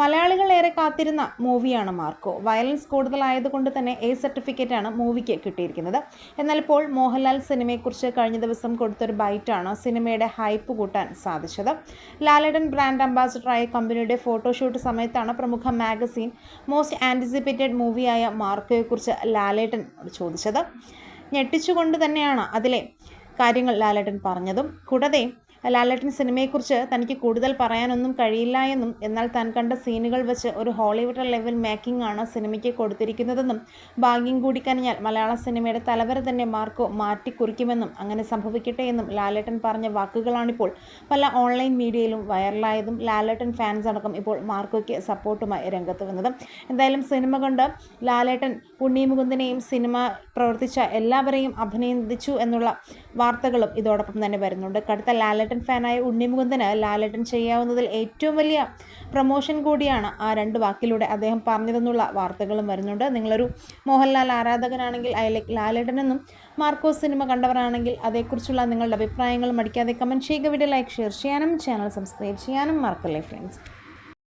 മലയാളികൾ ഏറെ കാത്തിരുന്ന മൂവിയാണ് മാർക്കോ. വയലൻസ് കൂടുതലായതുകൊണ്ട് തന്നെ എ സർട്ടിഫിക്കറ്റാണ് മൂവിക്ക് കിട്ടിയിരിക്കുന്നത്. എന്നാൽ ഇപ്പോൾ മോഹൻലാൽ സിനിമയെക്കുറിച്ച് കഴിഞ്ഞ ദിവസം കൊടുത്തൊരു ബൈറ്റാണ് സിനിമയുടെ ഹൈപ്പ് കൂട്ടാൻ സാധിച്ചത്. ലാലഡൻ ബ്രാൻഡ് അംബാസിഡറായ കമ്പനിയുടെ ഫോട്ടോഷൂട്ട് സമയത്താണ് പ്രമുഖ മാഗസീൻ മോസ്റ്റ് ആന്റിസിപ്പേറ്റഡ് മൂവിയായ മാർക്കോയെക്കുറിച്ച് ലാലേട്ടൻ ചോദിച്ചത്. ഞെട്ടിച്ചുകൊണ്ട് തന്നെയാണ് അതിലെ കാര്യങ്ങൾ ലാലേട്ടൻ പറഞ്ഞതും. കൂടാതെ ലാലേട്ടൻ സിനിമയെക്കുറിച്ച് തനിക്ക് കൂടുതൽ പറയാനൊന്നും കഴിയില്ല എന്നും എന്നാൽ താൻ കണ്ട സീനുകൾ വെച്ച് ഒരു ഹോളിവുഡ് ലെവൽ മേക്കിംഗ് ആണ് സിനിമയ്ക്ക് കൊടുത്തിരിക്കുന്നതെന്നും ഭാഗ്യം കൂടി കനിഞ്ഞാൽ മലയാള സിനിമയുടെ തലവര തന്നെ മാർക്കോ മാറ്റിക്കുറിക്കുമെന്നും അങ്ങനെ സംഭവിക്കട്ടെ എന്നും ലാലേട്ടൻ പറഞ്ഞ വാക്കുകളാണിപ്പോൾ പല ഓൺലൈൻ മീഡിയയിലും വൈറലായതും ലാലേട്ടൻ ഫാൻസ് അടക്കം ഇപ്പോൾ മാർക്കോയ്ക്ക് സപ്പോർട്ടുമായി രംഗത്ത് വന്നത്. എന്തായാലും സിനിമ കൊണ്ട് ലാലേട്ടൻ പുണ്യമുകുന്ദനെയും സിനിമ പ്രവർത്തിച്ച എല്ലാവരെയും അഭിനന്ദിച്ചു എന്നുള്ള വാർത്തകളും ഇതോടൊപ്പം തന്നെ വരുന്നുണ്ട്. കടുത്ത ലാലേട്ടൻ ഫാനായ ഉണ്ണിമുകുന്ദന് ലാലേട്ടൻ ചെയ്യാവുന്നതിൽ ഏറ്റവും വലിയ പ്രൊമോഷൻ കൂടിയാണ് ആ രണ്ട് വാക്കിലൂടെ അദ്ദേഹം പറഞ്ഞതെന്നുള്ള വാർത്തകളും വരുന്നുണ്ട്. നിങ്ങളൊരു മോഹൻലാൽ ആരാധകനാണെങ്കിൽ ലാലേട്ടൻ ലാലേട്ടനെന്നും മാർക്കോസ് സിനിമ കണ്ടവരാണെങ്കിൽ അതേക്കുറിച്ചുള്ള നിങ്ങളുടെ അഭിപ്രായങ്ങൾ മടിക്കാതെ കമന്റ് ചെയ്യുക. വീഡിയോ ലൈക്ക് ഷെയർ ചെയ്യാനും ചാനൽ സബ്സ്ക്രൈബ് ചെയ്യാനും മറക്കല്ലേ ഫ്രണ്ട്സ്